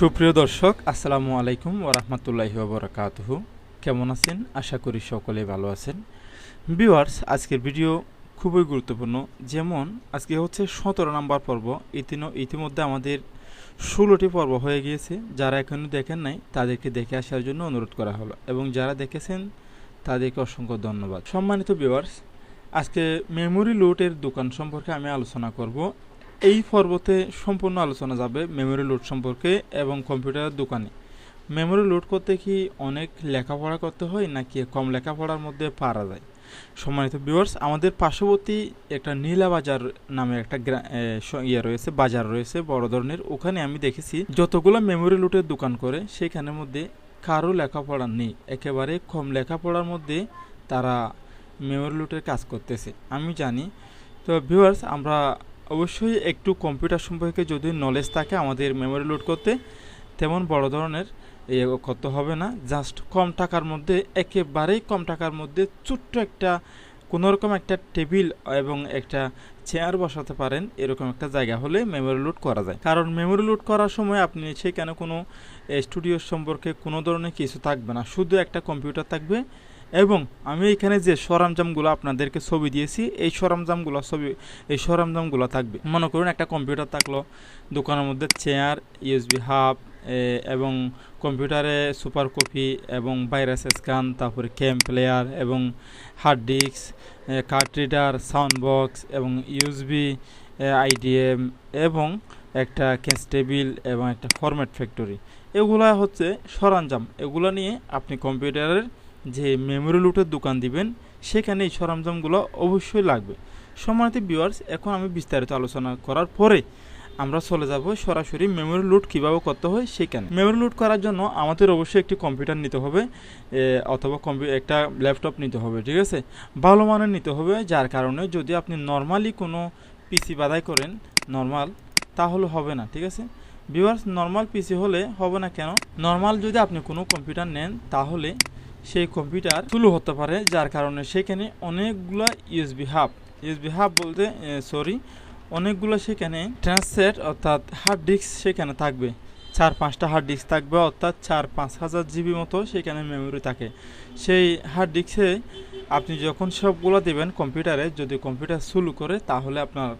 সুপ্রিয় দর্শক, আসসালামু আলাইকুম ওরহমতুল্লাহি ওবরাকাতুহু কেমন আছেন? আশা করি সকলে ভালো আছেন। ভিউয়ার্স, আজকের ভিডিও খুবই গুরুত্বপূর্ণ। যেমন, আজকে হচ্ছে সতেরো নম্বর পর্ব। ইতিন ইতিমধ্যে আমাদের ষোলোটি পর্ব হয়ে গিয়েছে। যারা এখনও দেখেন নাই, তাদেরকে দেখে আসার জন্য অনুরোধ করা হলো। এবং যারা দেখেছেন, তাদেরকে অসংখ্য ধন্যবাদ। সম্মানিত ভিউয়ার্স, আজকে মেমোরি লুটের দোকান সম্পর্কে আমি আলোচনা করব। এই পর্বতে সম্পূর্ণ আলোচনা যাবে মেমোরি লোড সম্পর্কে এবং কম্পিউটারের দোকানে। মেমোরি লোড করতে কি অনেক লেখাপড়া করতে হয় নাকি কম লেখাপড়ার মধ্যে পারা যায়? সম্মানিত ভিউয়ার্স আমাদের পার্শ্ববর্তী একটা নীলা বাজার নামে একটা ইয়ে রয়েছে, বাজার রয়েছে, বড় ধরনের। ওখানে আমি দেখেছি যতগুলো মেমোরি লোডের দোকান করে, সেখানের মধ্যে কারও লেখাপড়া নেই। একেবারে কম লেখাপড়ার মধ্যে তারা মেমোরি লোডের কাজ করতেছে। আমি জানি। তো ভিউয়ার্স আমরা অবশ্যই একটু কম্পিউটার সম্পর্কে যদি নলেজ থাকে আমাদের মেমোরি লোড করতে, তেমন বড় ধরনের এ করতে হবে না। জাস্ট কম টাকার মধ্যে, একেবারেই কম টাকার মধ্যে ছোট্ট একটা কোনো রকম একটা টেবিল এবং একটা চেয়ার বসাতে পারেন, এরকম একটা জায়গা হলে মেমোরি লোড করা যায়। কারণ মেমোরি লোড করার সময় আপনি সেখানে কোনো স্টুডিও সম্পর্কে কোনো ধরনের কিছু থাকবে না। শুধু একটা কম্পিউটার থাকবে এবং আমি এখানে যে সরঞ্জামগুলো আপনাদেরকে ছবি দিয়েছি, এই সরঞ্জামগুলো ছবি, এই সরঞ্জামগুলো থাকবে। মনে করুন একটা কম্পিউটার থাকল, দোকানের মধ্যে চেয়ার, ইউএসবি হাব এবং কম্পিউটারে সুপার কপি এবং ভাইরাস স্ক্যান, তারপরে ক্যাম প্লেয়ার এবং hard disk card reader, sound box এবং ইউএসবি আইডিএম এবং একটা কেস টেবিল এবং একটা ফরম্যাট ফ্যাক্টরি। এগুলা হচ্ছে সরঞ্জাম। এগুলো নিয়ে আপনি কম্পিউটারের যে মেমোরি লুটের দোকান দিবেন সেখানে এই সরঞ্জামগুলো অবশ্যই লাগবে। সম্মানিত ভিউয়ার্স এখন আমি বিস্তারিত আলোচনা করার পরে আমরা চলে যাব সরাসরি মেমোরি লুট কীভাবে করতে হয় সেখানে। মেমোরি লুট করার জন্য আমাদের অবশ্যই একটি কম্পিউটার নিতে হবে অথবা একটা ল্যাপটপ নিতে হবে, ঠিক আছে? ভালো মানের নিতে হবে, যার কারণে যদি আপনি নর্মালি কোনো পিসি বাদাই করেন নর্মাল তাহলে হবে না, ঠিক আছে? ভিউয়ার্স নর্মাল পিসি হলে হবে না কেন? নর্মাল যদি আপনি কোনো কম্পিউটার নেন, তাহলে সেই কম্পিউটার তুলু হতে পারে, যার কারণে সেখানে অনেকগুলো ইউএসবি হাব ইউএসবি হাব বলতে সরি অনেকগুলো সেখানে ট্রান্সলেট অর্থাৎ হার্ড ডিস্ক সেখানে থাকবে। চার পাঁচটা হার্ড ডিস্ক থাকবে, অর্থাৎ চার পাঁচ হাজার জিবি মতো সেখানে মেমোরি থাকে। সেই হার্ড ডিস্কে আপনি যখন সবগুলো দেবেন কম্পিউটারে, যদি কম্পিউটার শুরু করে, তাহলে আপনার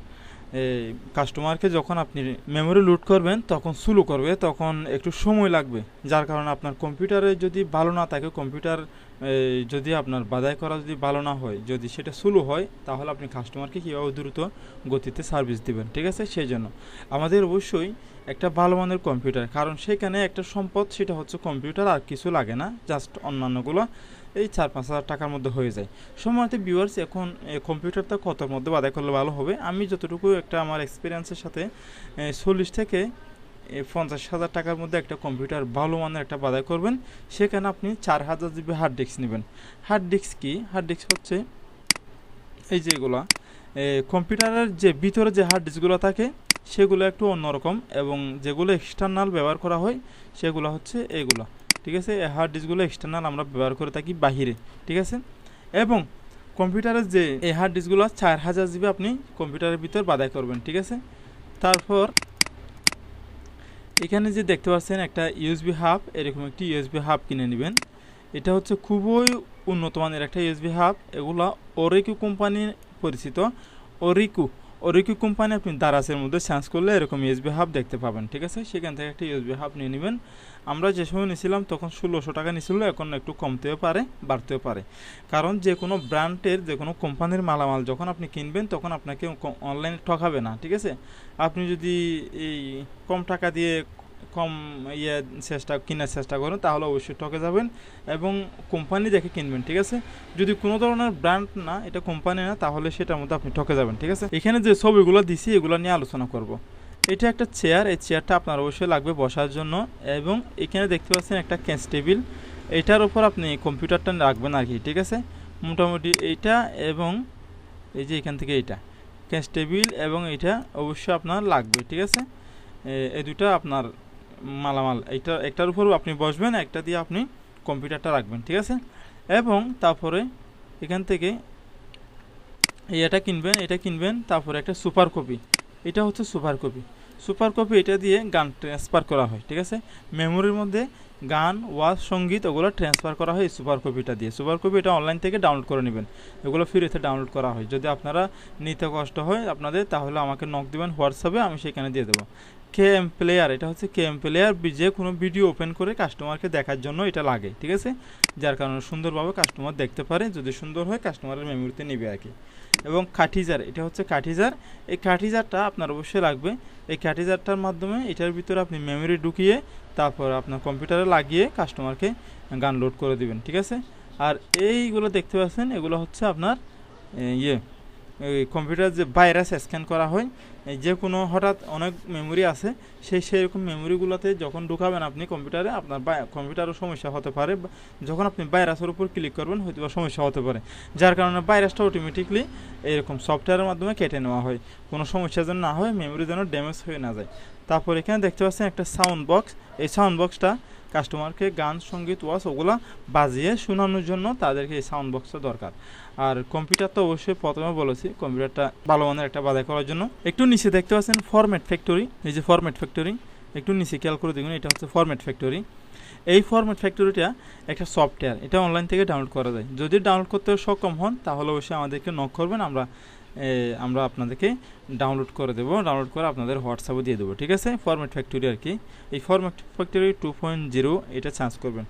এই কাস্টমারকে যখন আপনি মেমোরি লুট করবেন, তখন স্লো করবে, তখন একটু সময় লাগবে। যার কারণে আপনার কম্পিউটারে যদি ভালো না থাকে কম্পিউটার যদি আপনার বাদাই করা যদি ভালো না হয়, যদি সেটা স্লো হয়, তাহলে আপনি কাস্টমারকে কীভাবে দ্রুত গতিতে সার্ভিস দিবেন, ঠিক আছে? সেই জন্য আমাদের অবশ্যই একটা ভালো মানের কম্পিউটার কারণ সেখানে একটা সম্পদ, সেটা হচ্ছে কম্পিউটার আর কিছু লাগে না জাস্ট অন্যান্যগুলো এই চার পাঁচ হাজার টাকার মধ্যে হয়ে যায়। সময়তে ভিউয়ার্স এখন কম্পিউটারটা কতর মধ্যে বাদাই করলে ভালো হবে? আমি যতটুকু একটা আমার এক্সপিরিয়েন্সের সাথে চল্লিশ থেকে পঞ্চাশ হাজার টাকার মধ্যে একটা কম্পিউটার ভালো মানের একটা বাদাই করবেন। সেখানে আপনি চার হাজার জিবি হার্ড ডিস্ক নেবেন। হার্ড ডিস্ক কি? হার্ড ডিস্ক হচ্ছে, এই যেগুলা কম্পিউটারের যে ভিতরে যে হার্ড ডিস্কগুলো থাকে, সেগুলো একটু অন্যরকম এবং যেগুলো এক্সটার্নাল ব্যবহার করা হয়, সেগুলো হচ্ছে এগুলো। ঠিক আছে? হার্ড ডিস্কগুলো এক্সটার্নাল আমরা ব্যবহার করে থাকি বাহিরে, ঠিক আছে? এবং কম্পিউটারের যে এই হার্ড ডিস্কগুলো চার হাজার জিবি আপনি কম্পিউটারের ভিতর বাদাই করবেন, ঠিক আছে? তারপর এখানে যে দেখতে পাচ্ছেন একটা ইউএসবি হাব এরকম একটি ইউএসবি হাব কিনে নেবেন। এটা হচ্ছে খুবই উন্নত মানের একটা ইউএসবি হাব এগুলো ওরিকু কোম্পানি পরিচিত। ওরিকু ওরিকু কোম্পানি আপনি দারাসের মধ্যে সার্চ করলে এরকম ইউএসবি হাব দেখতে পাবেন, ঠিক আছে? সেখান থেকে একটা ইউএসবি হাব নিয়ে নেবেন। আমরা যে সময় নিয়েছিলাম তখন ষোলোশো টাকা নিয়েছিল, এখন একটু কমতেও পারে, বাড়তেও পারে। কারণ যে কোনো ব্র্যান্ডের, যে কোনো কোম্পানির মালামাল যখন আপনি কিনবেন, তখন আপনাকে অনলাইনে ঠকাবে না, ঠিক আছে? আপনি যদি এই কম টাকা দিয়ে কম ইয়ে চেষ্টা, কেনার চেষ্টা করেন, তাহলে অবশ্যই ঠকে যাবেন এবং কোম্পানি দেখে কিনবেন, ঠিক আছে? যদি কোনো ধরনের ব্র্যান্ড না, এটা কোম্পানি না, তাহলে সেটার মধ্যে আপনি ঠকে যাবেন, ঠিক আছে? এখানে যে ছবিগুলো দিছি, এগুলো নিয়ে আলোচনা করব। এটা একটা চেয়ার এই চেয়ারটা আপনার অবশ্যই লাগবে বসার জন্য এবং এখানে দেখতে পাচ্ছেন একটা ক্যাশ টেবিল এটার উপর আপনি কম্পিউটারটা রাখবেন আর কি, ঠিক আছে? মোটামুটি এইটা এবং এই যে এখান থেকে এইটা। ক্যাশ টেবিল এবং এটা অবশ্যই আপনার লাগবে, ঠিক আছে? এই দুটা আপনার মালামাল। এইটা, একটার উপর আপনি বসবেন, একটা দিয়ে আপনি কম্পিউটারটা রাখবেন, ঠিক আছে? এবং তারপরে এখান থেকে এটা কিনবেন এটা কিনবেন, তারপরে একটা সুপার কপি এটা হচ্ছে সুপার কপি। সুপার কপি এটা দিয়ে গান ট্রান্সফার করা হয়, ঠিক আছে? মেমোরির মধ্যে গান, ওয়াজ, সংগীত, ওগুলো ট্রান্সফার করা হয় সুপার কপিটা দিয়ে। সুপার কপি এটা অনলাইন থেকে ডাউনলোড করে নেবেন। এগুলো ফ্রিতে ডাউনলোড করা হয়। যদি আপনারা নিতে কষ্ট হয় আপনাদের, তাহলে আমাকে নক দেবেন, হোয়াটসঅ্যাপে আমি সেখানে দিয়ে দেবো। কে এম প্লেয়ার এটা হচ্ছে কে এম প্লেয়ার যে কোনো ভিডিও ওপেন করে কাস্টমারকে দেখার জন্য এটা লাগে, ঠিক আছে? যার কারণে সুন্দরভাবে কাস্টমার দেখতে পারে, যদি সুন্দর হয় কাস্টমারের মেমোরিতে নেবে আর কি। এবং কাঠিজার এটা হচ্ছে কাঠিজার এই কাঠিজারটা আপনার অবশ্যই লাগবে। এই কাঠিজারটার মাধ্যমে এটার ভিতরে আপনি মেমোরি ঢুকিয়ে তারপর আপনার কম্পিউটারে লাগিয়ে কাস্টমারকে গান লোড করে দিবেন, ঠিক আছে? আর এইগুলো দেখতে পাচ্ছেন, এগুলো হচ্ছে আপনার ইয়ে কম্পিউটার যে ভাইরাস স্ক্যান করা হয় যে কোনো হঠাৎ অনেক মেমোরি আছে, সেই সেরকম মেমোরিগুলোতে যখন ঢুকাবেন আপনি কম্পিউটারে, আপনার কম্পিউটারও সমস্যা হতে পারে। যখন আপনি ভাইরাসের উপর ক্লিক করবেন হয়তো সমস্যা হতে পারে। যার কারণে ভাইরাসটা অটোমেটিকলি এরকম সফটওয়্যারের মাধ্যমে কেটে নেওয়া হয়। কোনো সমস্যা যেন না হয় মেমোরি যেন ড্যামেজ হয়ে না যায়। তারপর এখানে দেখতে পাচ্ছেন একটা সাউন্ড বক্স এই সাউন্ড বক্সটা কাস্টমারকে গান, সংগীত, ওয়াজ ওগুলা বাজিয়ে শোনানোর জন্য তাদেরকে এই সাউন্ড বক্সটা দরকার। আর কম্পিউটার তো অবশ্যই প্রথমে বলেছি কম্পিউটারটা ভালো মানের একটা বাজার করার জন্য। একটু নিচে দেখতে পাচ্ছেন ফরম্যাট ফ্যাক্টরি এই যে ফরম্যাট ফ্যাক্টরি একটু নিচে খেয়াল করে দেখুন, এটা হচ্ছে ফরম্যাট ফ্যাক্টরি এই ফরম্যাট ফ্যাক্টরিটা একটা সফটওয়্যার এটা অনলাইন থেকে ডাউনলোড করা যায়। যদি ডাউনলোড করতে সক্ষম হন, তাহলে অবশ্যই আমাদেরকে নক করবেন, আমরা আমরা আপনাদেরকে ডাউনলোড করে দেবো। ডাউনলোড করে আপনাদের হোয়াটসঅ্যাপে দিয়ে দেবো, ঠিক আছে? ফরম্যাট ফ্যাক্টরি আর কি। এই format factory two point zero এটা চার্জ করবেন।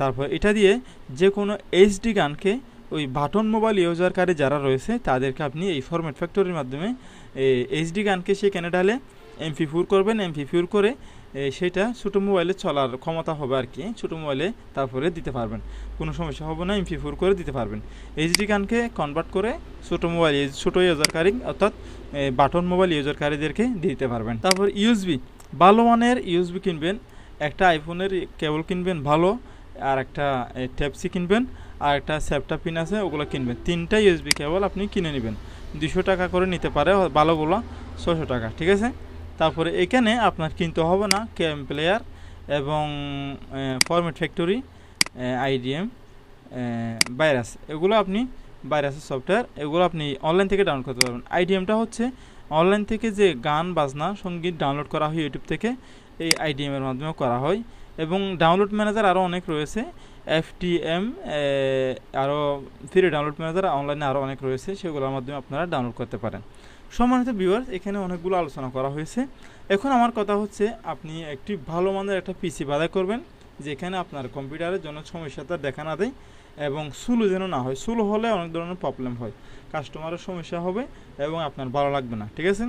তারপর এটা দিয়ে যে কোনো এইচডি গানকে ওই বাটন মোবাইল ইউজারকারী যারা রয়েছে, তাদেরকে আপনি এই ফরম্যাট ফ্যাক্টরির মাধ্যমে এইচডি গানকে সেখানে ঢালে এমপি ফোর করবেন। এমপি ফোর করে সেটা ছোটো মোবাইলে চলার ক্ষমতা হবে আর কি। ছোটো মোবাইলে তারপরে দিতে পারবেন। কোনো সমস্যা হবে না এমপি ফোর করে দিতে পারবেন। এইচডি গানকে কনভার্ট করে ছোটো মোবাইল ছোটো ইউজারকারী অর্থাৎ বাটন মোবাইল ইউজারকারীদেরকে দিতে পারবেন। তারপর ইউএসবি ভালো মানের ইউএসবি কিনবেন। একটা আইফোনের কেবল কিনবেন ভালো, আর একটা ট্যাপসি কিনবেন, আর একটা স্যাপটা পিন আছে, ওগুলো কিনবেন। তিনটা ইউএসবি কেবল আপনি কিনে নেবেন। দুশো টাকা করে নিতে পারে, ভালোগুলো ছশো টাকা, ঠিক আছে? তারপরে এখানে আপনার কিনতে হবে না, ক্যাম প্লেয়ার এবং ফরম্যাট ফ্যাক্টরি আইডিএম ভাইরাস, এগুলো আপনি ভাইরাসের সফটওয়্যার, এগুলো আপনি অনলাইন থেকে ডাউনলোড করতে পারবেন। আইডিএমটা হচ্ছে অনলাইন থেকে যে গান, বাজনা, সংগীত ডাউনলোড করা হয় ইউটিউব থেকে, এই আইডিএমের মাধ্যমে করা হয় এবং ডাউনলোড ম্যানেজার আরও অনেক রয়েছে। এফটিএম আরও ফ্রি ডাউনলোড ম্যানেজার অনলাইনে আরও অনেক রয়েছে, সেগুলোর মাধ্যমে আপনারা ডাউনলোড করতে পারেন। সম্মানিত ভিউয়ার্স এখানে অনেকগুলো আলোচনা করা হয়েছে। এখন আমার কথা হচ্ছে, আপনি একটি ভালো মানের একটা পিসি বাজার করবেন, যেখানে আপনার কম্পিউটারের জন্য সমস্যাটা দেখা না দেয় এবং সুলো যেন না হয়। সুলো হলে অনেক ধরনের প্রবলেম হয়। কাস্টমারের সমস্যা হবে এবং আপনার ভালো লাগবে না, ঠিক আছে?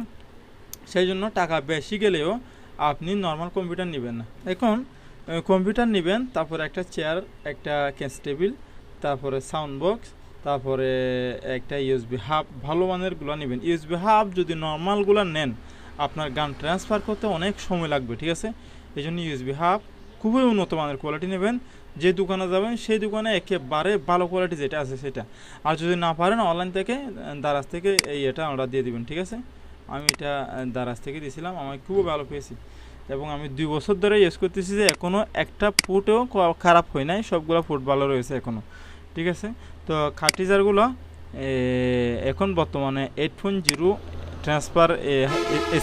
সেই জন্য টাকা বেশি গেলেও আপনি নর্মাল কম্পিউটার নেবেন না। এখন কম্পিউটার নেবেন, তারপরে একটা চেয়ার একটা ক্যাশ টেবিল তারপরে সাউন্ড বক্স তারপরে একটা ইউএসবি হাব ভালো মানেরগুলো নেবেন। ইউএসবি হাব যদি নর্মালগুলো নেন, আপনার গান ট্রান্সফার করতে অনেক সময় লাগবে, ঠিক আছে? এই জন্য ইউএসবি হাব খুবই উন্নত মানের কোয়ালিটি নেবেন। যে দোকানে যাবেন, সেই দোকানে একেবারে ভালো কোয়ালিটি যেটা আছে সেটা। আর যদি না পারেন অনলাইন থেকে দারাজ থেকে এই এটা অর্ডার দিয়ে দিবেন, ঠিক আছে? আমি এটা দারাজ থেকে দিয়েছিলাম আমি খুবই ভালো পেয়েছি। এবং আমি দুই বছর ধরে ইউজ করতেছি যে এখনও একটা ফুটও খারাপ হয় নাই, সবগুলো ফুট ভালো রয়েছে এখনও ঠিক আছে? তো খাটিজারগুলো এখন বর্তমানে এইট পয়েন্ট জিরো ট্রান্সফার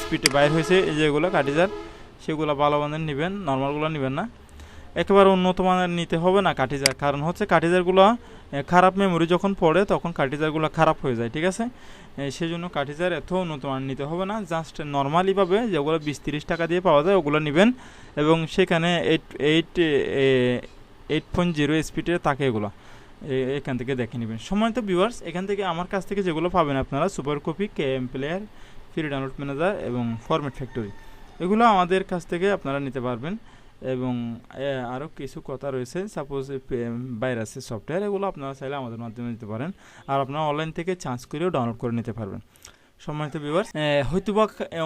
স্পিডে বাইর হয়েছে। যেগুলো কাটিজার সেগুলো ভালো মানের নেবেন নর্মালগুলো নেবেন না। একেবারে উন্নত মানের নিতে হবে না কাঠিজার কারণ হচ্ছে কাঠিজারগুলো খারাপ মেমোরি যখন পড়ে, তখন কাঠিজারগুলো খারাপ হয়ে যায়, ঠিক আছে? সেই জন্য কাঠিজার এত উন্নত মানের নিতে হবে না। জাস্ট নর্মালিভাবে যেগুলো বিশ তিরিশ টাকা দিয়ে পাওয়া যায়, ওগুলো নেবেন। এবং সেখানে eight eight eight point zero স্পিডে থাকে এগুলো। এখান থেকে দেখে নেবেন। সময়ত ভিউয়ার্স এখান থেকে আমার কাছ থেকে যেগুলো পাবেন আপনারা super copy K M player free download manager এবং ফরম্যাট ফ্যাক্টরি এগুলো আমাদের কাছ থেকে আপনারা নিতে পারবেন এবং আরও কিছু কথা রয়েছে। সাপোজ ভাইরাসের সফটওয়্যার এগুলো আপনারা চাইলে আমাদের মাধ্যমে নিতে পারেন। আর আপনারা অনলাইন থেকে চার্জ করেও ডাউনলোড করে নিতে পারবেন। সম্মানিত ভিউয়ার্স হয়তো বা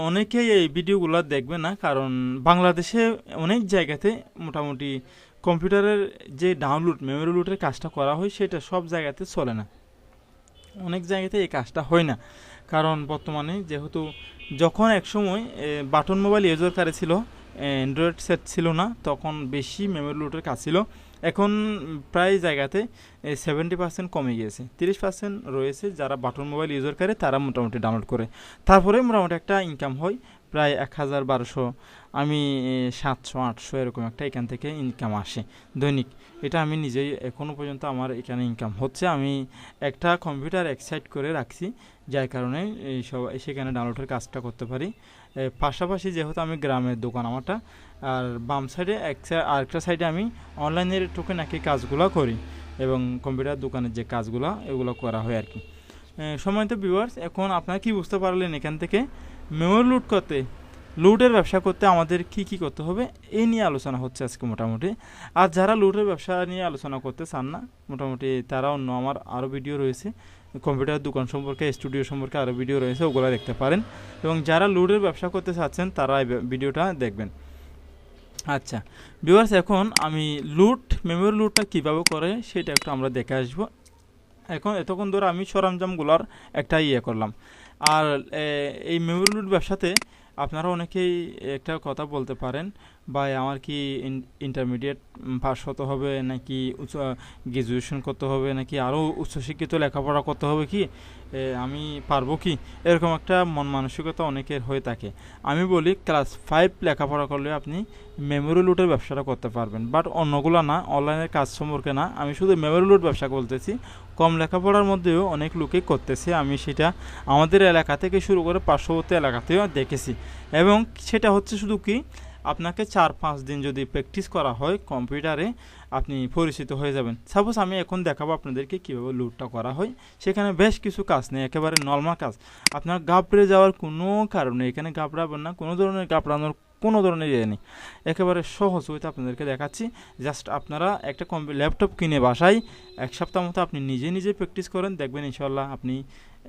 অনেকেই এই ভিডিওগুলো দেখবে না, কারণ বাংলাদেশে অনেক জায়গাতে মোটামুটি কম্পিউটারের যে ডাউনলোড মেমোরি লোডের কাজটা করা হয়, সেটা সব জায়গাতে চলে না। অনেক জায়গাতে এই কাজটা হয় না। কারণ বর্তমানে যেহেতু যখন একসময় বাটন মোবাইল ইউজারকারে ছিল অ্যান্ড্রয়েড সেট ছিল না, তখন বেশি মেমোরি লোডের কাজ ছিল। এখন প্রায় জায়গাতে সেভেন্টি পার্সেন্ট কমে গিয়েছে। তিরিশ পার্সেন্ট রয়েছে যারা বাটন মোবাইল ইউজার করে তারা মোটামুটি ডাউনলোড করে। তারপরে মোটামুটি একটা ইনকাম হয়। প্রায় এক হাজার বারোশো, আমি সাতশো, আটশো এরকম একটা এখান থেকে ইনকাম আসে দৈনিক। এটা আমি নিজেই এখনও পর্যন্ত আমার এখানে ইনকাম হচ্ছে। আমি একটা কম্পিউটার এক্সাইট করে রাখছি, যার কারণে এই সব, সেখানে ডাউনলোডের কাজটা করতে পারি। পাশাপাশি যেহেতু আমি গ্রামের দোকান আমারটা, আর বাম সাইডে এক আরেকটা সাইডে আমি অনলাইনের টুকে নাকি কাজগুলো করি এবং কম্পিউটার দোকানের যে কাজগুলো, এগুলো করা হয় আর কি সময়ত ভিউয়ার্স এখন আপনারা কি বুঝতে পারলেন এখান থেকে? মেমোরি লুট করতে, লুটের ব্যবসা করতে আমাদের কি কি করতে হবে এই নিয়ে আলোচনা হচ্ছে আজকে মোটামুটি। আর যারা লুটের ব্যবসা নিয়ে আলোচনা করতে চান না, মোটামুটি তারা অন্য আমার আরও ভিডিও রয়েছে। কম্পিউটার দোকান সম্পর্কে, স্টুডিও সম্পর্কে আরও ভিডিও রয়েছে, ওগুলো দেখতে পারেন। এবং যারা লুটের ব্যবসা করতে চাচ্ছেন, তারা এই ভিডিওটা দেখবেন। আচ্ছা ভিউয়ার্স এখন আমি লুট মেমোরি লুটটা কীভাবে করে, সেটা একটু আমরা দেখে আসব। এখন এতক্ষণ ধরে আমি সরঞ্জামগুলোর একটা ইয়ে করলাম। আর এই মেমোরি লুট ব্যবসাতে আপনারা অনেকেই একটা কথা বলতে পারেন। বা আমার কি ইন্টারমিডিয়েট পাস হতে হবে নাকি উচ্চ গ্রাজুয়েশন করতে হবে নাকি আরও উচ্চশিক্ষিত লেখাপড়া করতে হবে কি? আমি পারব কি? এরকম একটা মন মানসিকতা অনেকের হয়ে থাকে। আমি বলি ক্লাস ফাইভ লেখাপড়া করলে আপনি মেমোরি লুটের ব্যবসাটা করতে পারবেন। বাট অন্যগুলো না অনলাইনের কাজ সম্পর্কে না। আমি শুধু মেমোরি লুট ব্যবসা বলতেছি কম লেখাপড়ার মধ্যেও অনেক লোকে করতেছে। আমি সেটা আমাদের এলাকা থেকে শুরু করে পার্শ্ববর্তী এলাকাতেও দেখেছি। এবং সেটা হচ্ছে শুধু কি আপনাকে চার পাঁচ দিন যদি প্র্যাকটিস করা হয় কম্পিউটারে আপনি পরিচিত হয়ে যাবেন। সাপোজ আমি এখন দেখাবো আপনাদেরকে কীভাবে লুটটা করা হয়। সেখানে বেশ কিছু কাজ নেই, একেবারে নর্মাল কাজ। আপনার গাবড়ে যাওয়ার কোনো কারণ এখানে গাবড়াবেন না, কোনো ধরনের গাবড়ানোর কোনো ধরনের ইয়ে নেই। একেবারে সহজ হইতে আপনাদেরকে দেখাচ্ছি। জাস্ট আপনারা একটা কম্পি ল্যাপটপ কিনে বাসায়, এক সপ্তাহ মতো আপনি নিজে নিজে প্র্যাকটিস করেন, দেখবেন ইনশাল্লাহ আপনি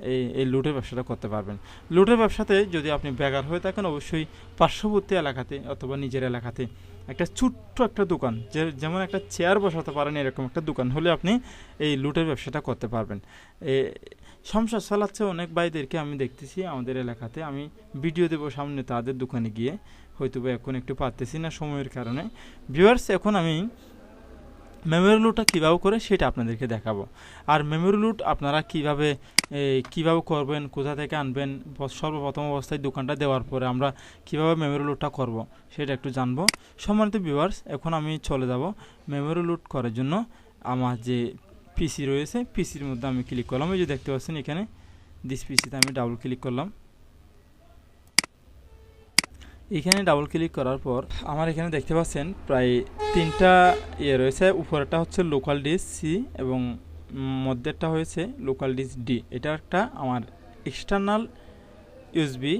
এই এই লুটের ব্যবসাটা করতে পারবেন। লুটের ব্যবসাতে যদি আপনি বেকার হয়ে থাকেন, অবশ্যই পার্শ্ববর্তী এলাকাতে অথবা নিজের এলাকাতে একটা ছোট্ট একটা দোকান, যে, যেমন একটা চেয়ার বসাতে পারেন, এরকম একটা দোকান হলে আপনি এই লুটের ব্যবসাটা করতে পারবেন। এ, সংসার চালাচ্ছে অনেক ভাইদেরকে আমি দেখতেছি, আমাদের এলাকাতে আমি ভিডিও দেবো সামনে তাদের দোকানে গিয়ে হয়তো এখন একটু পারতেছি না সময়ের কারণে। ভিউয়ার্স এখন আমি মেমোরি লুটটা কীভাবে করে সেটা আপনাদেরকে দেখাবো। আর মেমোরি লুট আপনারা কীভাবে কীভাবে করবেন, কোথা থেকে আনবেন সর্বপ্রথম অবস্থায় দোকানটা দেওয়ার পরে আমরা কীভাবে মেমোরি লুটটা করব সেটা একটু জানব। সম্মানিত ভিউয়ার্স এখন আমি চলে যাব মেমোরি লুট করার জন্য। আমার যে পিসি রয়েছে পিসির মধ্যে আমি ক্লিক করলাম। এই যে দেখতে পাচ্ছেন এখানে দিস পিসিতে আমি ডাবল ক্লিক করলাম। এখানে ডাবল ক্লিক করার পর আমার এখানে দেখতে পাচ্ছেন প্রায় তিনটা ইয়ে রয়েছে। উপরেরটা হচ্ছে লোকাল ডিস সি এবং মধ্যেরটা হয়েছে লোকাল ডিস ডি এটা একটা আমার এক্সটার্নাল ইউএসবি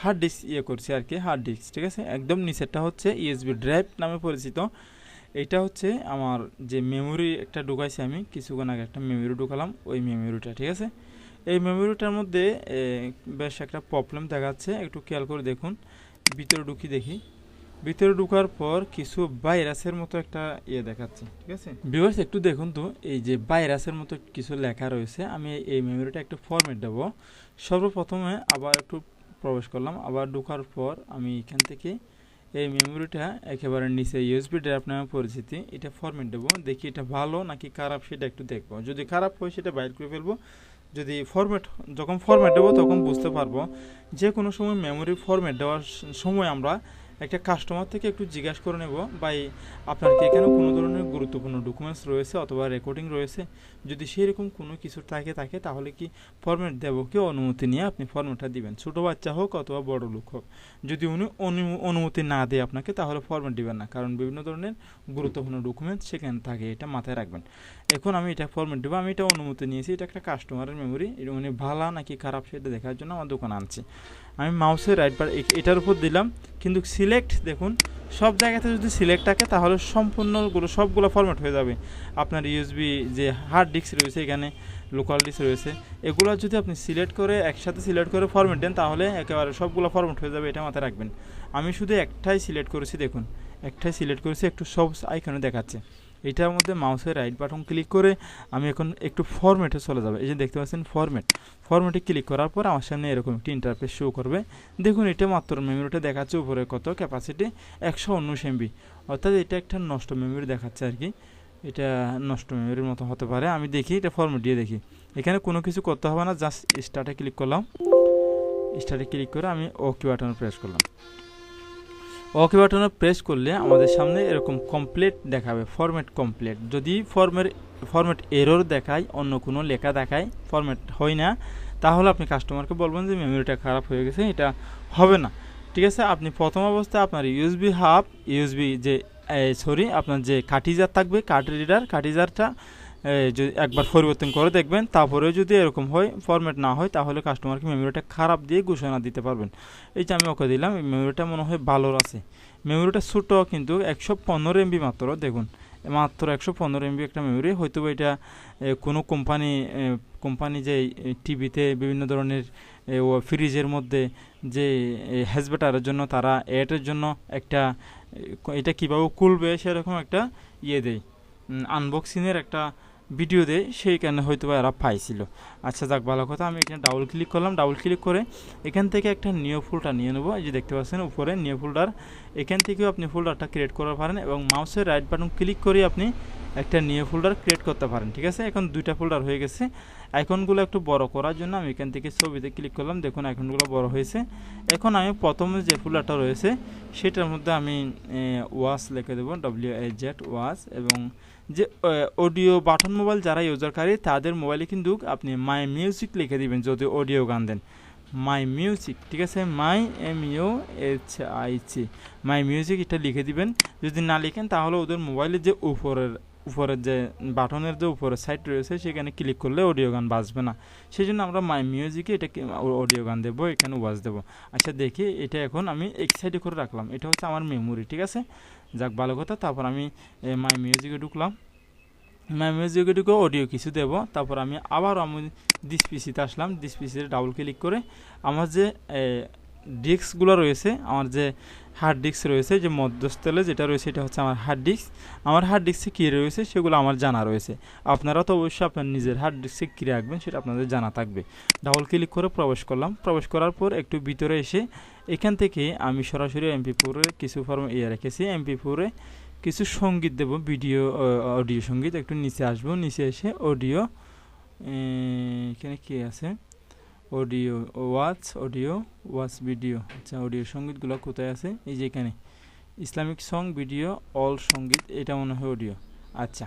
হার্ড ডিস্ক ইয়ে করছি আর কি হার্ড ডিস্ক ঠিক আছে? একদম নিচেরটা হচ্ছে ইউএসবি ড্রাইভ নামে পরিচিত। এটা হচ্ছে আমার যে মেমোরি একটা ঢুকাইছি আমি, কিছুক্ষণ আগে একটা মেমোরি ঢুকালাম, ওই মেমোরিটা ঠিক আছে? এই মেমোরিটার মধ্যে বেশ একটা প্রবলেম দেখাচ্ছে। একটু খেয়াল করে দেখুন। ভিতরে ঢুকি দেখি। ভিতরে ঢুকার পর কিছু ভাইরাসের মতো একটা ইয়ে দেখাচ্ছে, ঠিক আছে? ভিউয়ার্স একটু দেখুন তো, এই যে ভাইরাসের মতো কিছু লেখা রয়েছে, আমি এই মেমোরিটা একটু ফরম্যাট দেবো। সর্বপ্রথমে আবার একটু প্রবেশ করলাম, আবার ঢুকার পর আমি এখান থেকে এই মেমোরিটা একেবারে নিচে ইউএসবি ড্রাইভ নামে পরিচিতি, এটা ফরম্যাট দেবো। দেখি এটা ভালো নাকি খারাপ সেটা একটু দেখব। যদি খারাপ হয়, সেটা বাইর করে ফেলব। যদি ফরম্যাট যখন ফরম্যাট দেবো তখন বুঝতে পারব যে কোনো সময় মেমোরি ফরম্যাট দেওয়ার সময় আমরা একটা কাস্টমার থেকে একটু জিজ্ঞাসা করে নেব, ভাই, আপনার কি এখানে কোনো ধরনের গুরুত্বপূর্ণ ডকুমেন্টস রয়েছে অথবা রেকর্ডিং রয়েছে? যদি সেরকম কোনো কিছু থাকে থাকে, তাহলে কি ফরম্যাট দেবো কি অনুমতি নিয়ে আপনি ফরম্যাটটা দিবেন? ছোটো বাচ্চা হোক অথবা বড় লোক হোক। যদি উনি অনু- অনুমতি না দেয় আপনাকে, তাহলে ফরম্যাট দিবেন না, কারণ বিভিন্ন ধরনের গুরুত্বপূর্ণ ডকুমেন্টস সেখানে থাকে, এটা মাথায় রাখবেন। এখন আমি এটা ফরম্যাট দেবো, আমি এটা অনুমতি নিয়েছি, এটা একটা কাস্টমারের মেমোরি এটা উনি ভালো নাকি খারাপ সেটা দেখার জন্য আমার দোকান আনছি। আমি মাউসের রাইট বার এটার উপর দিলাম, কিন্তু সিলেক্ট দেখুন, সব জায়গাতে যদি সিলেক্ট থাকে, তাহলে সম্পূর্ণগুলো, সবগুলো ফরম্যাট হয়ে যাবে। আপনার ইউএসবি যে হার্ড ডিস্ক রয়েছে এখানে লোকাল ডিস্ক রয়েছে, এগুলো যদি আপনি সিলেক্ট করে একসাথে সিলেক্ট করে ফরম্যাট দেন, তাহলে একেবারে সবগুলো ফরম্যাট হয়ে যাবে, এটা মাথায় রাখবেন। আমি শুধু একটাই সিলেক্ট করেছি, দেখুন, একটাই সিলেক্ট করেছি, একটু সব আইকনে দেখাচ্ছে। এটার মধ্যে মাউসের রাইট বাটন ক্লিক করে আমি এখন একটু ফরম্যাটে চলে যাবে। এই যে দেখতে পাচ্ছেন ফরম্যাট ফরম্যাটে ক্লিক করার পর আমার সামনে এরকম একটি ইন্টারফেস শো করবে। দেখুন, এটা মাত্র মেমোরিটা দেখাচ্ছে উপরে কত ক্যাপাসিটি একশো উনিশ এমবি অর্থাৎ এটা একটা নষ্ট মেমোরি দেখাচ্ছে আর কি। এটা নষ্ট মেমোরির মতো হতে পারে। আমি দেখি, এটা ফরম্যাট দিয়ে দেখি। এখানে কোনো কিছু করতে হবে না জাস্ট স্টার্টে ক্লিক করলাম। স্টার্টে ক্লিক করে আমি ওকে বাটনে প্রেস করলাম। ওকে বাটনে প্রেস করলে আমাদের সামনে এরকম কমপ্লিট দেখাবে ফরম্যাট কমপ্লিট যদি ফর্মের ফরম্যাট এরর দেখায়, অন্য কোনো লেখা দেখায় ফরম্যাট হয় না, তাহলে আপনি কাস্টমারকে বলবেন যে মেমোরিটা খারাপ হয়ে গেছে, এটা হবে না। ঠিক আছে? আপনি প্রথম অবস্থায় আপনার ইউএসবি হাব ইউএসবি যে সরি আপনার যে কাটিজার থাকবে কাট রিডার কাটিজারটা যদি একবার পরিবর্তন করে দেখবেন, তারপরেও যদি এরকম হয় ফরম্যাট না হয়, তাহলে কাস্টমারকে মেমোরিটা খারাপ দিয়ে ঘোষণা দিতে পারবেন। এই যে আমি ওকে দিলাম মেমোরিটা মনে হয় ভালোর আছে। মেমোরিটা ছোটো কিন্তু একশো পনেরো এমবি মাত্র, দেখুন। মাত্র একশো পনেরো এমবি একটা মেমোরি হয়তো এটা কোনো কোম্পানি কোম্পানি যে টিভিতে বিভিন্ন ধরনের ফ্রিজের মধ্যে যে হ্যাজবেটারের জন্য তারা এটের জন্য একটা এটা কীভাবে খুলবে সেরকম একটা ইয়ে দেয়। আনবক্সিংয়ের একটা ভিডিও দেয় সেই কারণে হয়তো এরা পাইছিল। আচ্ছা যাক, ভালো কথা। আমি এখানে ডাবল ক্লিক করলাম। ডাবল ক্লিক করে এখান থেকে একটা নিউ ফোল্ডার নিয়ে নেব। এই যে দেখতে পাচ্ছেন, উপরে নিউ ফোল্ডার এখান থেকেও আপনি ফোল্ডারটা ক্রিয়েট করতে পারেন এবং মাউসের রাইট বাটন ক্লিক করে আপনি একটা নিউ ফোল্ডার ক্রিয়েট করতে পারেন, ঠিক আছে? এখন দুইটা ফোল্ডার হয়ে গেছে। আইকনগুলো একটু বড় করার জন্য আমি এখান থেকে ছবিতে ক্লিক করলাম। দেখুন আইকনগুলো বড় হয়েছে। এখন আমি প্রথমে যে ফোল্ডারটা রয়েছে, সেটার মধ্যে আমি ওয়াস লিখে দেবো ডব্লিউ এ জেড ওয়াস এবং যে অডিও বাটন মোবাইল যারা ইউজারকারী তাদের মোবাইলে কিন্তু আপনি মাই মিউজিক লিখে দিবেন, যদি অডিও গান দেন। মাই মিউজিক ঠিক আছে? My M U H I C my music এটা লিখে দিবেন। যদি না লিখেন, তাহলে ওদের মোবাইলের যে উপরের উপরের যে বাটনের যে উপরের সাইড রয়েছে, সেখানে ক্লিক করলে অডিও গান বাজবে না। সেই জন্য আমরা মাই মিউজিকে এটা অডিও গান দেবো, এখানে ওয়াজ দেবো। আচ্ছা দেখি, এটা এখন আমি এক সাইডে করে রাখলাম। এটা হচ্ছে আমার মেমোরি ঠিক আছে? যাক, ভালো কথা। তারপর আমি মাই মিউজিকে ঢুকলাম। মাই মিউজিকে ঢুকে অডিও কিছু দেব। তারপর আমি আবার আমি ডিসপিসিতে আসলাম। ডিসপিসিতে ডাবল ক্লিক করে আমার যে ডিস্কগুলো রয়েছে, আমার যে হার্ড ডিস্ক রয়েছে, যে মধ্যস্থলে যেটা রয়েছে, এটা হচ্ছে আমার হার্ড ডিস্ক আমার হার্ড ডিস্কে কী রয়েছে, সেগুলো আমার জানা রয়েছে। আপনারা তো অবশ্যই আপনার নিজের হার্ড ডিস্কে কী রাখবেন, সেটা আপনাদের জানা থাকবে। ডাবল ক্লিক করে প্রবেশ করলাম। প্রবেশ করার পর একটু ভিতরে এসে, এখান থেকে আমি সরাসরি এমপি ফোরে কিছু ফর্ম ইয়ে রেখেছি। এমপি ফোরে কিছু সংগীত দেব ভিডিও অডিও সংগীত। একটু নিচে আসব, নিচে এসে অডিও এখানে কী আছে? Audio watch audio watch video আচ্ছা অডিও সঙ্গীতগুলো কোথায় আছে? এই যে এখানে। ইসলামিক সং ভিডিও অল সংগীত, এটা মনে হয় অডিও আচ্ছা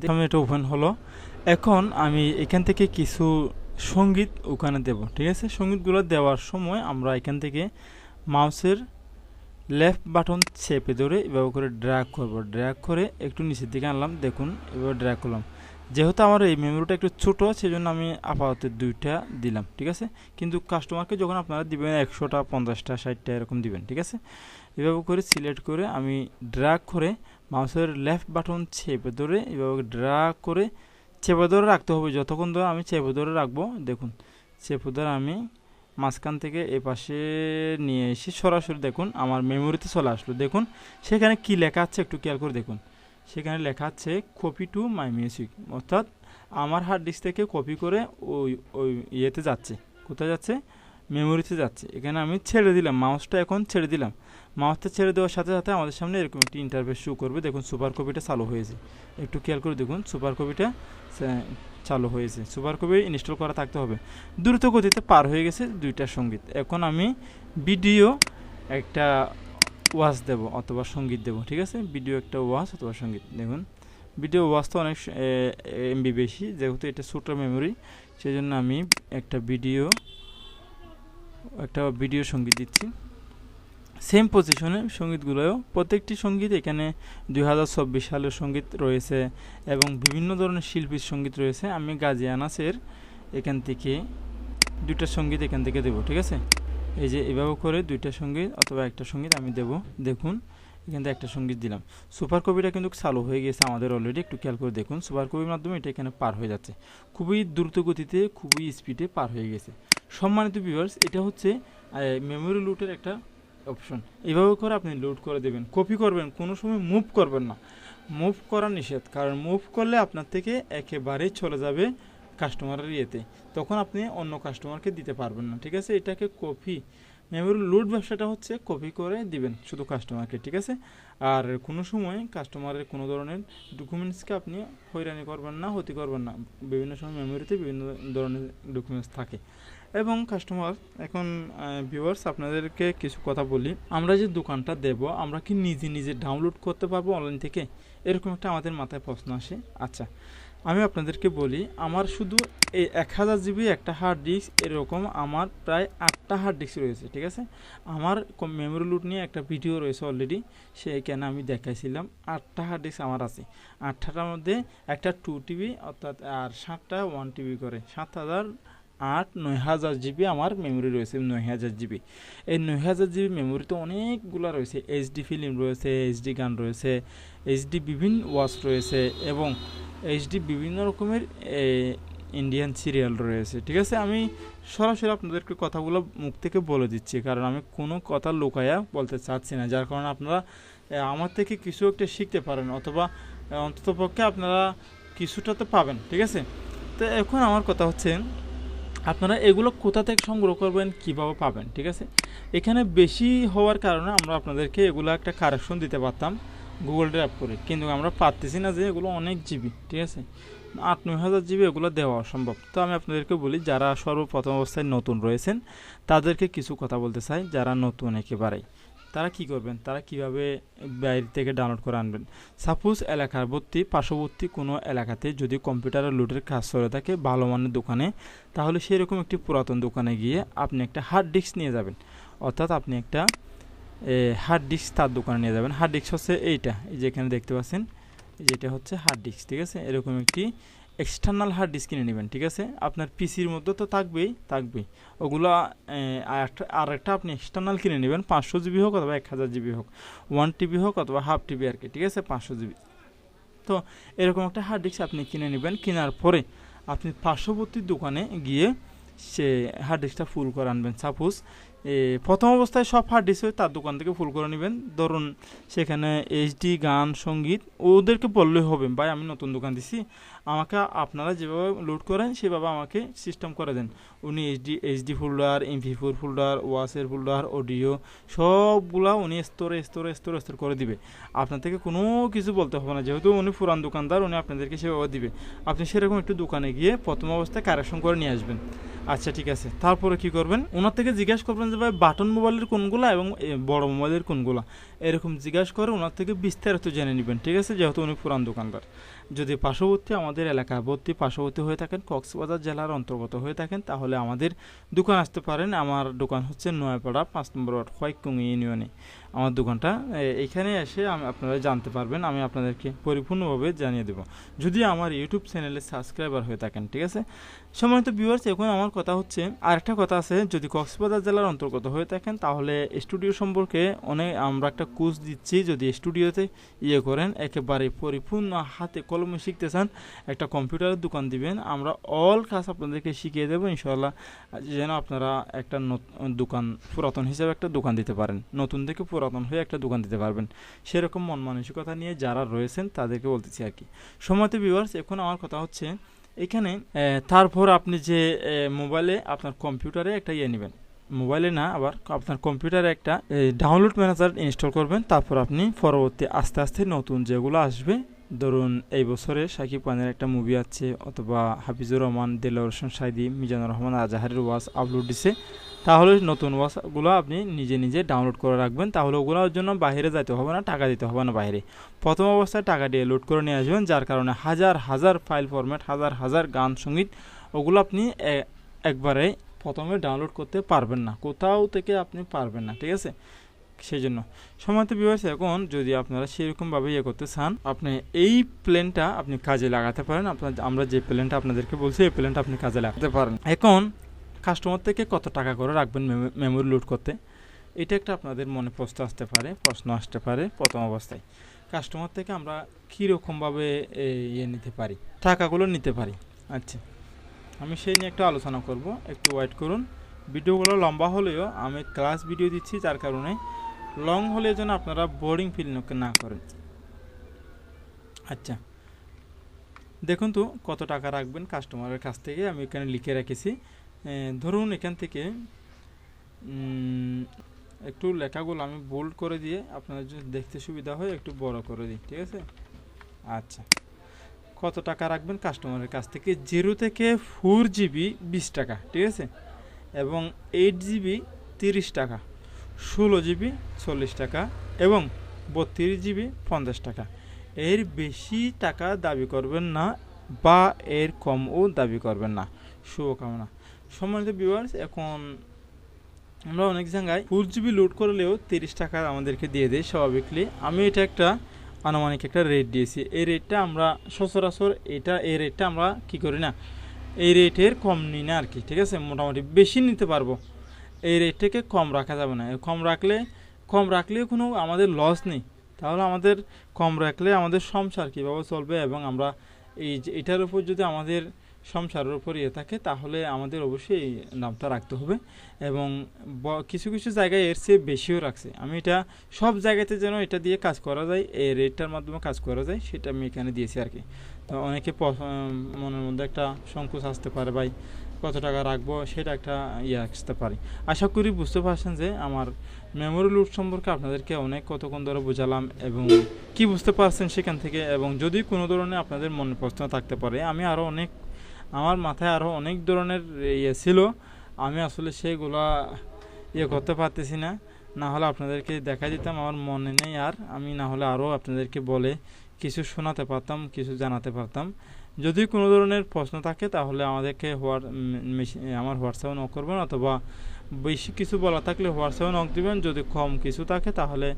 দেখুন এটা ওপেন হলো। এখন আমি এখান থেকে কিছু সংগীত ওখানে দেব, ঠিক আছে? সঙ্গীতগুলো দেওয়ার সময় আমরা এখান থেকে মাউসের লেফট বাটন চেপে ধরে এভাবে করে ড্র্যাগ করব। ড্র্যাগ করে একটু নিচের দিকে আনলাম, দেখুন, এভাবে ড্র্যাগ করলাম। যেহেতু আমার এই মেমোরিটা একটু ছোটো, সেজন্য আমি আপাতত দুইটা দিলাম, ঠিক আছে? কিন্তু কাস্টমারকে যখন আপনারা দিবেন একশোটা, পঞ্চাশটা, ষাটটা এরকম দিবেন, ঠিক আছে? এভাবে করে সিলেক্ট করে আমি ড্রাগ করে মাউসের লেফট বাটন চেপে ধরে এভাবে ড্রাগ করে চেপে ধরে রাখতে হবে। যতক্ষণ ধরে আমি চেপে ধরে রাখব, দেখুন, চেপে ধরে আমি মাঝখান থেকে এ পাশে নিয়ে এসে সরাসরি দেখুন, আমার মেমোরিতে চলে আসলো। দেখুন, সেখানে কি লেখা আছে একটু খেয়াল করে দেখুন। সেখানে লেখা আছে কপি টু মাই মিউজিক অর্থাৎ আমার হার্ড ডিস্ক থেকে কপি করে ওই ওই ইয়েতে যাচ্ছে। কোথায় যাচ্ছে? মেমোরিতে যাচ্ছে। এখানে আমি ছেড়ে দিলাম মাউসটা এখন ছেড়ে দিলাম। মাউসটা ছেড়ে দেওয়ার সাথে সাথে আমাদের সামনে এরকম একটি ইন্টারভেস শো করবে। দেখুন সুপার কপিটা চালু হয়েছে। একটু খেয়াল করে দেখুন সুপার কপিটা চালু হয়েছে। সুপার কপি ইনস্টল করা থাকতে হবে। দ্রুত গতিতে পার হয়ে গেছে দুইটা সংগীত। এখন আমি ভিডিও একটা ওয়াজ দেব অথবা সংগীত দেব, ঠিক আছে? ভিডিও একটা ওয়াজ অথবা সংগীত, দেখুন। ভিডিও ওয়াজ তো অনেক এমবি বেশি, যেহেতু এটা ছোটো মেমোরি সেই জন্য আমি একটা ভিডিও একটা ভিডিও সংগীত দিচ্ছি। সেম পজিশনে সঙ্গীতগুলোও প্রত্যেকটি সংগীত এখানে দু হাজার চব্বিশ সালের সংগীত রয়েছে এবং বিভিন্ন ধরনের শিল্পীর সংগীত রয়েছে। আমি গাজী আনাসের এখান থেকে দুইটা সংগীত এখান থেকে দেবো, ঠিক আছে? এই যে এভাবে করে দুইটা সংগীত অথবা একটা সংগীত আমি দেব। দেখুন, এখান থেকে একটা সংগীত দিলাম। সুপার কপিটা কিন্তু চালু হয়ে গেছে আমাদের অলরেডি একটু খেয়াল করে দেখুন। সুপার কপির মাধ্যমে এটা এখানে পার হয়ে যাচ্ছে। খুবই দ্রুত গতিতে, খুবই স্পিডে পার হয়ে গেছে। সম্মানিত ভিউয়ার্স এটা হচ্ছে মেমোরি লুটের একটা অপশন এভাবে করে আপনি লোড করে দেবেন। কপি করবেন, কোনো সময় মুভ করবেন না। মুভ করা নিষেধ, কারণ মুভ করলে আপনার থেকে একেবারেই চলে যাবে কাস্টমারের ইয়েতে। তখন আপনি অন্য কাস্টমারকে দিতে পারবেন না, ঠিক আছে? এটাকে কপি মেমোরি লোড ব্যবসাটা হচ্ছে কপি করে দিবেন শুধু কাস্টমারকে ঠিক আছে? আর কোনো সময় কাস্টমারের কোনো ধরনের ডকুমেন্টসকে আপনি হয়রানি করবেন না, ক্ষতি করবেন না। বিভিন্ন সময় মেমোরিতে বিভিন্ন ধরনের ডকুমেন্টস থাকে। এবং কাস্টমার এখন ভিউয়ার্স আপনাদেরকে কিছু কথা বলি। আমরা যে দোকানটা দেব, আমরা কি নিজে নিজে ডাউনলোড করতে পারব অনলাইন থেকে? এরকম একটা আমাদের মাথায় প্রশ্ন আসে। আচ্ছা আমি আপনাদেরকে বলি, আমার শুধু এই এক হাজার জিবি একটা হার্ড ডিস্ক এরকম আমার প্রায় আটটা হার্ড ডিস্ক রয়েছে, ঠিক আছে? আমার মেমোরি লুট নিয়ে একটা ভিডিও রয়েছে অলরেডি সেইখানে আমি দেখাইছিলাম, আটটা হার্ড ডিস্ক আমার আছে। আটটার মধ্যে একটা টু টিবি অর্থাৎ আর সাতটা ওয়ান টিবি করে, সাত হাজার আট, নয় হাজার জিবি আমার মেমোরি রয়েছে, নয় হাজার জিবি এই নয় হাজার জিবি মেমোরিতে অনেকগুলো রয়েছে। এইচডি ফিল্ম রয়েছে এইচডি গান রয়েছে এইচডি বিভিন্ন ওয়াচ রয়েছে এবং এইচডি বিভিন্ন রকমের ইন্ডিয়ান সিরিয়াল রয়েছে। ঠিক আছে? আমি সরাসরি আপনাদেরকে কথাগুলো মুখ থেকে বলে দিচ্ছি, কারণ আমি কোনো কথা লুকায়া বলতে চাচ্ছি না, যার কারণে আপনারা আমার থেকে কিছু একটা শিখতে পারেন অথবা অন্ততপক্ষে আপনারা কিছুটা তো পাবেন। ঠিক আছে? তো এখন আমার কথা হচ্ছে আপনারা এগুলো কোথা থেকে সংগ্রহ করবেন, কীভাবে পাবেন, ঠিক আছে? এখানে বেশি হওয়ার কারণে আমরা আপনাদেরকে এগুলো একটা কারেকশন দিতে পারতাম গুগল ড্রাইভ করে। কিন্তু আমরা পারতেছি না যে এগুলো অনেক জিবি ঠিক আছে? আট নয় হাজার জিবি এগুলো দেওয়া অসম্ভব। তো আমি আপনাদেরকে বলি, যারা সর্বপ্রথম অবস্থায় নতুন রয়েছেন, তাদেরকে কিছু কথা বলতে চাই, যারা নতুন একেবারেই। তারা কি করবেন? তারা কীভাবে বাইরে থেকে ডাউনলোড করে আনবেন? সাপোজ এলাকার ভর্তি পার্শ্ববর্তী কোনো এলাকাতে যদি কম্পিউটারের লুটের কাজ চলে থাকে ভালো মানের দোকানে, তাহলে সেরকম একটি পুরাতন দোকানে গিয়ে আপনি একটা হার্ড ডিস্ক নিয়ে যাবেন। অর্থাৎ আপনি একটা হার্ড ডিস্ক তার দোকানে নিয়ে যাবেন। হার্ড ডিস্ক হচ্ছে এইটা, এই যেখানে দেখতে পাচ্ছেন যেটা হচ্ছে হার্ড ডিস্ক ঠিক আছে? এরকম একটি এক্সটার্নাল হার্ড ডিস্ক কিনে নেবেন, ঠিক আছে? আপনার পিসির মধ্যে তো থাকবেই থাকবেই। ওগুলো আর একটা আপনি এক্সটার্নাল কিনে নেবেন, পাঁচশো জিবি হোক অথবা এক হাজার জিবি হোক। ওয়ান টিবি হোক অথবা হাফ টিবি আর কি, ঠিক আছে? পাঁচশো জিবি। তো এরকম একটা হার্ড ডিস্ক আপনি কিনে নেবেন, কেনার পরে আপনি পার্শ্ববর্তী দোকানে গিয়ে সে হার্ড ডিস্কটা ফুল করে আনবেন। সাপোজ প্রথম অবস্থায় সব হার্ড ডিস্ক তার দোকান থেকে ফুল করে নেবেন। ধরুন, সেখানে এইচডি গান, সংগীত, ওদেরকে বললেই হবে, ভাই, আমি নতুন দোকান দিছি। আমাকে আপনারা যেভাবে লোড করেন, সেভাবে আমাকে সিস্টেম করে দেন। উনি HD HD folder MP four folder ওয়াসের folder audio সবগুলা উনি স্তরে স্তরে স্তরে স্তর করে দিবে। আপনার থেকে কোনো কিছু বলতে হবে না। যেহেতু উনি পুরান দোকানদার, উনি আপনাদেরকে সেভাবে দিবে। আপনি সেরকম একটু দোকানে গিয়ে প্রথম অবস্থায় কারেকশন করে নিয়ে আসবেন। আচ্ছা ঠিক আছে। তারপরে কি করবেন? ওনার থেকে জিজ্ঞাসা করবেন যে, ভাই বাটন মোবাইলের কোনগুলো এবং বড় মোবাইলের কোনগুলো? এরকম জিজ্ঞাসা করে ওনার থেকে বিস্তারিত জেনে নেবেন, ঠিক আছে? যেহেতু উনি পুরান দোকানদার। যদি পার্শ্ববর্তী আমাদের এলাকাবর্তী পার্শ্ববর্তী হয়ে থাকেন, কক্সবাজার জেলার অন্তর্গত হয়ে থাকেন, তাহলে আমাদের দোকান আসতে পারেন। আমার দোকান হচ্ছে নয়াপাড়া পাঁচ নম্বর ওয়ার্ড খয়কুং ইউনিয়নে। আমার দোকানটা এইখানে এসে আপনারা জানতে পারবেন, আমি আপনাদেরকে পরিপূর্ণভাবে জানিয়ে দেব। যদি আমার ইউটিউব চ্যানেলে সাবস্ক্রাইবার হয়ে থাকেন, ঠিক আছে? সম্মানিত ভিউয়ার্স এখন আমার কথা হচ্ছে, আরেকটা কথা আছে, যদি কক্সবাজার জেলার অন্তর্গত হয়ে থাকেন, তাহলে স্টুডিও সম্পর্কে অনেক, আমরা একটা কোর্স দিচ্ছি, যদি স্টুডিওতে ইয়ে করেন, একেবারে পরিপূর্ণ হাতে কলমে শিখতে চান, একটা কম্পিউটারের দোকান দিবেন, আমরা অল কাজ আপনাদেরকে শিখিয়ে দেবো ইনশাল্লাহ যেন আপনারা একটা দোকান, পুরাতন হিসেবে একটা দোকান দিতে পারেন, নতুন থেকে পুরাতন হয়ে একটা দোকান দিতে পারবেন। সেরকম মন মানসিকতা নিয়ে যারা রয়েছেন, তাদেরকে বলতেছি আর কি। সময়তে ভিউয়ার্স এখন আমার কথা হচ্ছে, এখানে তারপর আপনি যে মোবাইলে আপনার কম্পিউটারে একটা ইয়ে নেবেন। মোবাইলে না, আবার আপনার কম্পিউটারে একটা ডাউনলোড ম্যানেজার ইনস্টল করবেন। তারপর আপনি পরবর্তী আস্তে আস্তে নতুন যেগুলো আসবে, ধরুন এই বছরে সাকিব খানের একটা মুভি আছে, অথবা হাফিজুর রহমান, দেলোর হোসেন সাইদি, মিজানুর রহমান আজাহারের ওয়াজ আপলোড দিছে। তাহলে নতুন ওয়াশগুলো আপনি নিজে নিজে ডাউনলোড করে রাখবেন। তাহলে ওগুলোর জন্য বাইরে যাইতে হবে না, টাকা দিতে হবে না বাইরে। প্রথম অবস্থায় টাকা দিয়ে লোড করে নিয়ে আসবেন, যার কারণে হাজার হাজার ফাইল ফরম্যাট হাজার হাজার গান সংগীত, ওগুলো আপনি একবারে প্রথমে ডাউনলোড করতে পারবেন না। কোথাও থেকে আপনি পারবেন না, ঠিক আছে? সেই জন্য সময়ত বিভাগ এখন যদি আপনারা সেরকমভাবে ইয়ে করতে চান, আপনি এই প্লেনটা আপনি কাজে লাগাতে পারেন। আপনার, আমরা যে প্লেনটা আপনাদেরকে বলছি, এই প্লেনটা আপনি কাজে লাগাতে পারেন। এখন কাস্টমার থেকে কত টাকা করে রাখবেন মেমোরি লোড করতে? এটা একটা আপনাদের মনে প্রশ্ন আসতে পারে, প্রশ্ন আসতে পারে প্রথম অবস্থায়। কাস্টমার থেকে আমরা কীরকমভাবে ইয়ে নিতে পারি? টাকাগুলো নিতে পারি। আচ্ছা আমি সেই নিয়ে একটু আলোচনা করব। একটু ওয়েট করুন। ভিডিওগুলো লম্বা হলেও আমি ক্লাস ভিডিও দিচ্ছি, যার কারণে লং হলে যেন আপনারা বোর্ডিং ফিল না করেন। আচ্ছা দেখুন তো কত টাকা রাখবেন কাস্টমারের কাছ থেকে, আমি এখানে লিখে রেখেছি। ধরুন এখান থেকে একটু লেখাগুলো আমি বোল্ড করে দিয়ে আপনাদের যদি দেখতে সুবিধা হয়, একটু বড় করে দিই, ঠিক আছে? আচ্ছা। কত টাকা রাখবেন কাস্টমারের কাছ থেকে? জিরো থেকে ফোর জিবি বিশ টাকা, ঠিক আছে? এবং এইট জিবি তিরিশ টাকা, ষোলো জিবি চল্লিশ টাকা এবং বত্রিশ জিবি পঞ্চাশ টাকা। এর বেশি টাকা দাবি করবেন না বা এর কমও দাবি করবেন না। শুভকামনা। সম্মানিত ভিউয়ার্স এখন আমরা অনেক জায়গায় ফোর জিবি লোড করলেও তিরিশ টাকা আমাদেরকে দিয়ে দেয় স্বাভাবিকলি। আমি এটা একটা আনুমানিক একটা রেট দিয়েছি। এই রেটটা আমরা সচরাচর এটা, এই রেটটা আমরা কি করি না, এই রেটের কম নিই না আর কি ঠিক আছে? মোটামুটি বেশি নিতে পারব। এই রেটটাকে কম রাখা যাবে না। কম রাখলে, কম রাখলেও কোনো আমাদের লস নেই। তাহলে আমাদের কম রাখলে আমাদের সংসার কীভাবে চলবে এবং আমরা এই এটার উপর যদি আমাদের সংসারের উপর ইয়ে থাকে, তাহলে আমাদের অবশ্যই দামটা রাখতে হবে এবং কিছু কিছু জায়গায় এর চেয়ে বেশিও রাখছে। আমি এটা সব জায়গাতে যেন এটা দিয়ে কাজ করা যায় এই রেটটার মাধ্যমে কাজ করা যায়, সেটা আমি এখানে দিয়েছি আর কি। তো অনেকে মনের মধ্যে একটা সংকোচ আসতে পারে, ভাই কত টাকা রাখব, সেটা একটা ইয়ে আসতে পারে। আশা করি বুঝতে পারছেন যে আমার মেমোরি লুট সম্পর্কে আপনাদেরকে অনেক কতক্ষণ ধরে বোঝালাম এবং কি বুঝতে পারছেন সেখান থেকে এবং যদি কোনো ধরনের আপনাদের মনে প্রশ্ন থাকতে পারে, আমি আরও অনেক আমার মাথায় আরও অনেক ধরনের ইয়ে ছিল। আমি আসলে সেগুলা ইয়ে করতে পারতেছি না। না হলে আপনাদেরকে দেখা দিতাম, আমার মনে নেই আর। আমি না হলে আরও আপনাদেরকে বলে কিছু শোনাতে পারতাম, কিছু জানাতে পারতাম। যদি কোনো ধরনের প্রশ্ন থাকে, তাহলে আমাদেরকে মেশিন আমার হোয়াটসঅ্যাপে নক করবেন অথবা বেশি কিছু বলা থাকলে হোয়াটসঅ্যাপে নক দিবেন। যদি কম কিছু থাকে, তাহলে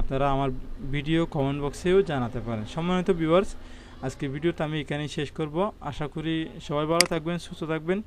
আপনারা আমার ভিডিও কমেন্ট বক্সেও জানাতে পারেন। সম্মানিত ভিউয়ার্স আজকে ভিডিওটা আমি এখানেই শেষ করব। আশা করি সবাই ভালো থাকবেন সুস্থ থাকবেন।